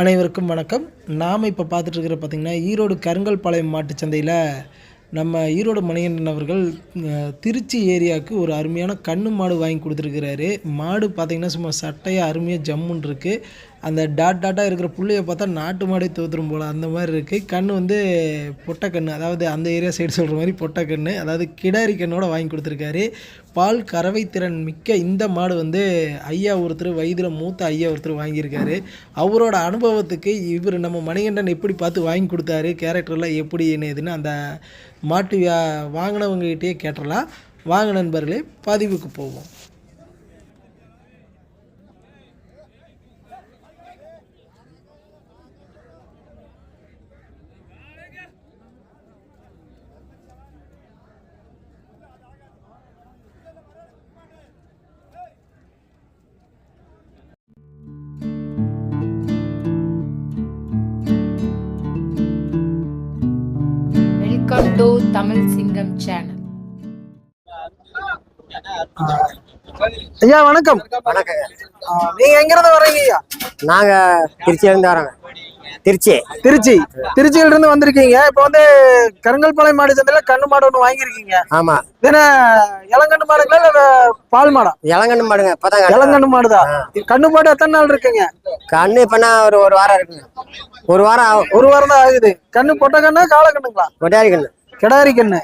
அனைவருக்கும் வணக்கம். நாம் இப்போ பார்த்துட்ருக்கிற பார்த்திங்கன்னா ஈரோடு கருங்கல்பாளையம் மாட்டுச்சந்தையில் மாட்டுச் சந்தையில் நம்ம ஈரோடு மணிகண்டன் அவர்கள் திருச்சி ஏரியாவுக்கு ஒரு அருமையான கண்ணு மாடு வாங்கி கொடுத்துருக்கிறாரு. மாடு பார்த்திங்கன்னா சும்மா சட்டையாக அருமையாக ஜம்முன் இருக்குது அந்த டாட் டாட்டாக இருக்கிற புள்ளைய பார்த்தா நாட்டு மாடை தோத்துரும் போல். அந்த மாதிரி இருக்குது கண் வந்து பொட்டைக்கண்ணு அதாவது அந்த ஏரியா சைடு சொல்கிற மாதிரி பொட்டை கண் அதாவது கிடாரி கண்ணோட வாங்கி கொடுத்துருக்காரு. பால் கறவை திறன் மிக்க இந்த மாடு வந்து ஐயா ஒருத்தர் வயதில் மூத்த ஐயா ஒருத்தர் வாங்கியிருக்காரு. அவரோட அனுபவத்துக்கு இவர் நம்ம மணிகண்டன் எப்படி பார்த்து வாங்கி கொடுத்தாரு கேரக்டர்லாம் எப்படி என்னதுன்னு அந்த மாட்டு வியா வாங்கினவங்ககிட்டயே கேட்டுடலாம் வாங்க நண்பர்களே பதிவுக்கு போவோம். டு தமிழ் சிங்கம் சேனல் ஐயா வணக்கம். வணக்கங்க நீங்கள் எங்கேருந்து வர்றீங்க ஐயா? நாங்க திருச்சியில இருந்து வரோங்க திருச்சி. திருச்சி. திருச்சியிலிருந்து வந்திருக்கீங்க. இப்போ வந்து கருங்கல்பாளையம் மாடு சந்தையில் கண்ணு மாடு ஒன்று வாங்கியிருக்கீங்க. ஆமா. என்ன இளங்கண்ணு மாடுங்களா இல்லை பால் மாடா? இளங்கண்ணு மாடுங்க இப்பதான் கண்ணு- இளங்கண்ணு மாடுதான் கண்ணு மாடு எத்தனை நாள் இருக்குங்க? கண்ணு இப்ப நான் ஒரு ஒரு வாரம் இருக்குங்க. ஒரு வாரம் ஒரு வாரம் தான் ஆகுது. கண்ணு பொட்டை கண்ணா காளை கண்ணுங்களா? கொட்டாரி கண்ணு. கிடாரி கண்ணு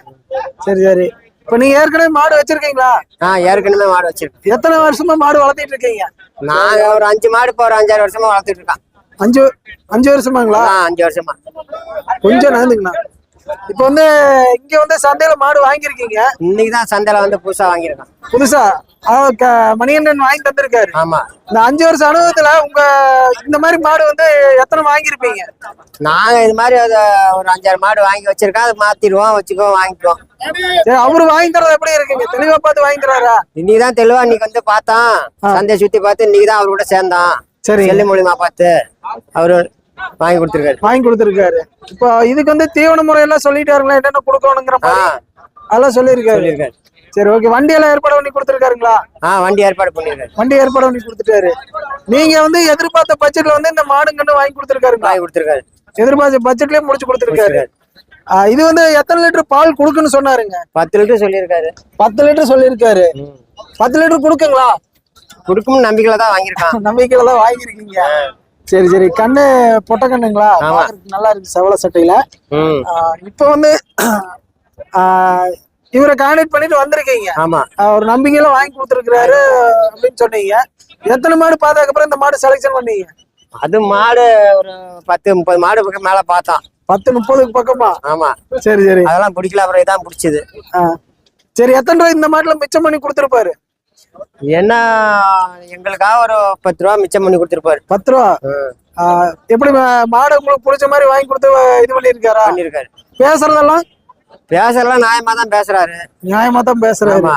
சரி சரி. இப்போ நீங்க ஏற்கனவே மாடு வச்சிருக்கீங்களா? நான் ஏற்கனவே மாடு வச்சிருக்கேன். எத்தனை வருஷமா மாடு வளர்த்திட்டு இருக்கீங்க? நாங்க ஒரு அஞ்சு மாடு இப்போ ஒரு அஞ்சாறு வருஷமா வளர்த்துட்டு இருக்கோம். அஞ்சு அஞ்சு வருஷமாங்களா? அஞ்சு வருஷமா. கொஞ்சம் நகர்ந்துங்கண்ணா இப்போ வந்து இங்க வந்து சந்தையில மாடு வாங்கியிருக்கீங்க. இன்னைக்கு தான் சந்தையில வந்து புதுசா வாங்கியிருக்கோம். புதுசா? மணிகண்டன் வாங்கி தந்திருக்காரு. ஆமா. இந்த அஞ்சு வருஷம் அனுபவத்துல உங்க இந்த மாதிரி மாடு வந்து எத்தனை வாங்கியிருப்பீங்க? நாங்க இது மாதிரி ஒரு அஞ்சாறு மாடு வாங்கி வச்சிருக்கோம். அதை மாத்திடுவோம் வச்சுக்குவோம் வாங்கிக்குவோம். சரி அவரு வாங்கி தரது எப்படி இருக்குங்க? தெளிவா பார்த்து வாங்கி தராரா? இன்னைக்கு தான் தெளிவா இன்னைக்கு வந்து பார்த்தோம். சந்தையை சுத்தி பார்த்து இன்னைக்கு தான் அவரோட சேர்ந்தோம் சரி செல்லு மூலியமா பார்த்து. அவரு வாங்கி கொடுத்துருக்காரு. வாங்கி கொடுத்துருக்காரு. இப்போ இதுக்கு வந்து தீவன முறையெல்லாம் சொல்லிட்டாருங்களா? என்னென்ன கொடுக்கணுங்கிற அதெல்லாம் சொல்லியிருக்காரு. சரி ஓகே. வண்டி எல்லாம் ஏற்பாடு பண்ணி கொடுத்துருக்காருங்களா? ஆ வண்டி ஏற்பாடு பண்ணிருக்காரு வண்டி ஏற்பாடு பண்ணி கொடுத்துட்டாரு. நீங்க வந்து எதிர்பார்த்த பட்ஜெட்ல வந்து இந்த மாடுங்கன்னு வாங்கி கொடுத்துருக்காருங்களா? வாங்கி கொடுத்துருக்காரு. எதிர்பார்த்த பட்ஜெட்லயே முடிச்சு கொடுத்துருக்காரு. கொடுத்துருக்காரு. இது வந்து எத்தனை லிட்டர் பால் கொடுக்குன்னு சொன்னாருங்க? பத்து லிட்டர் சொல்லியிருக்காரு. பத்து லிட்டர் சொல்லியிருக்காரு. பத்து லிட்டர் கொடுக்குங்களா? கொடுக்கும் நம்பிக்கையில தான் வாங்கியிருக்கான். நம்பிக்கையில தான் வாங்கியிருக்கீங்க. சரி சரி. கண்ணு பொட்டை கண்ணுங்களா? நல்லா இருக்கு செவல சட்டையில. இப்போ வந்து இவரை கான்டாக்ட் பண்ணிட்டு வந்திருக்கீங்க. ஆமா. ஒரு நம்பிக்கையில வாங்கி கொடுத்துருக்காரு அப்படின்னு சொன்னீங்க. எத்தனை மாடு பார்த்ததுக்கு அப்புறம் இந்த மாடு செலெக்ஷன் பண்ணீங்க? அது மாடு ஒரு பத்து முப்பது மாடு பக்கம் மேல பார்த்தோம். பத்து முப்பதுக்கு பக்கமா? ஆமா. சரி சரி. அதெல்லாம் பிடிக்கல அப்புறம் இதான் பிடிச்சது. சரி எத்தனை ரூபாய் இந்த மாட்டுல மிச்சம் பண்ணி கொடுத்துருப்பாரு? என்ன எங்களுக்காக ஒரு பத்து ரூபா மிச்சம் பண்ணி கொடுத்துருப்பாரு. பத்து ரூபா? எப்படி மாடு உங்களுக்கு பிடிச்ச மாதிரி வாங்கி கொடுத்து இது பண்ணியிருக்காரா? பண்ணிருக்காரு பேசுறதெல்லாம்? பேசுறதெல்லாம் நியாயமா தான் பேசுறாரு. நியாயமா தான் பேசுறாரு.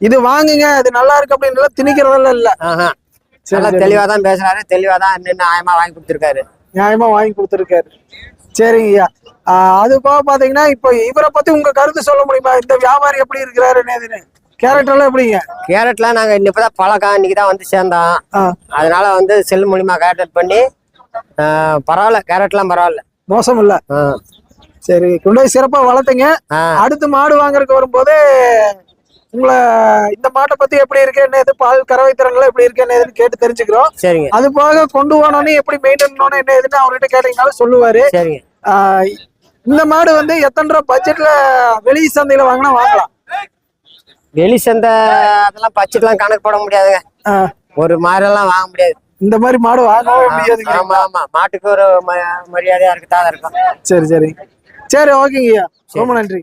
இது வாங்குங்க இது நல்லா இருக்கு அப்படின்னு திணிக்கிறதெல்லாம் இல்ல. நல்லா. தெளிவா தான் பேசுறாரு. தெளிவா தான் நியாயமா வாங்கி கொடுத்துருக்காரு. நியாயமா வாங்கி கொடுத்துருக்காரு. சரிங்கய்யா. ஆ, அது போக பாத்தீங்கன்னா இப்போ இவரை பத்தி உங்க கருத்து சொல்ல முடியுமா? இந்த வியாபாரி எப்படி இருக்கிறாரு நேதுன்னு கேரக்டர் எல்லாம் எப்படிங்க? கேரட்லாம் நாங்க இப்பதான் பழக்கம் இன்னைக்கு தான் வந்து சேர்ந்தோம். அதனால வந்து செல் மூலியமா கான்டாக்ட் பண்ணி பரவாயில்ல கேரட்லாம் பரவாயில்ல. மோசம் இல்ல. சரி கொண்டு போய் சிறப்பா வளர்த்துங்க. அடுத்து மாடு வாங்குறதுக்கு வரும்போது உங்களை இந்த மாட்டை பத்தி எப்படி இருக்கு என்ன பால் கறவை திறன்கள் எப்படி இருக்கு என்ன ஏதுன்னு கேட்டு தெரிஞ்சுக்கிறோம். சரிங்க. அது போக கொண்டு போனோன்னு எப்படி மெயின்டைன் பண்ணணும் என்ன ஏதுன்னு அவர்கிட்ட கேட்டீங்கனாலும் சொல்லுவாரு. சரிங்க. இந்த மாடு வந்து எத்தனை ரூபா பட்ஜெட்ல வெளி சந்தையில வாங்கினா வாங்கலாம்? வெளி சந்தை அதெல்லாம் பட்ஜெட்லாம் கணக்கு போட முடியாதுங்க. ஒரு மாதிரிலாம் வாங்க முடியாது. இந்த மாதிரி மாடு வாங்கவே முடியாதுங்க. ஆமா ஆமா. மாட்டுக்கு ஒரு மரியாதையா இருக்குதா இருக்கும். சரி சரி. சரி ஓகேங்கய்யா. ரொம்ப நன்றி.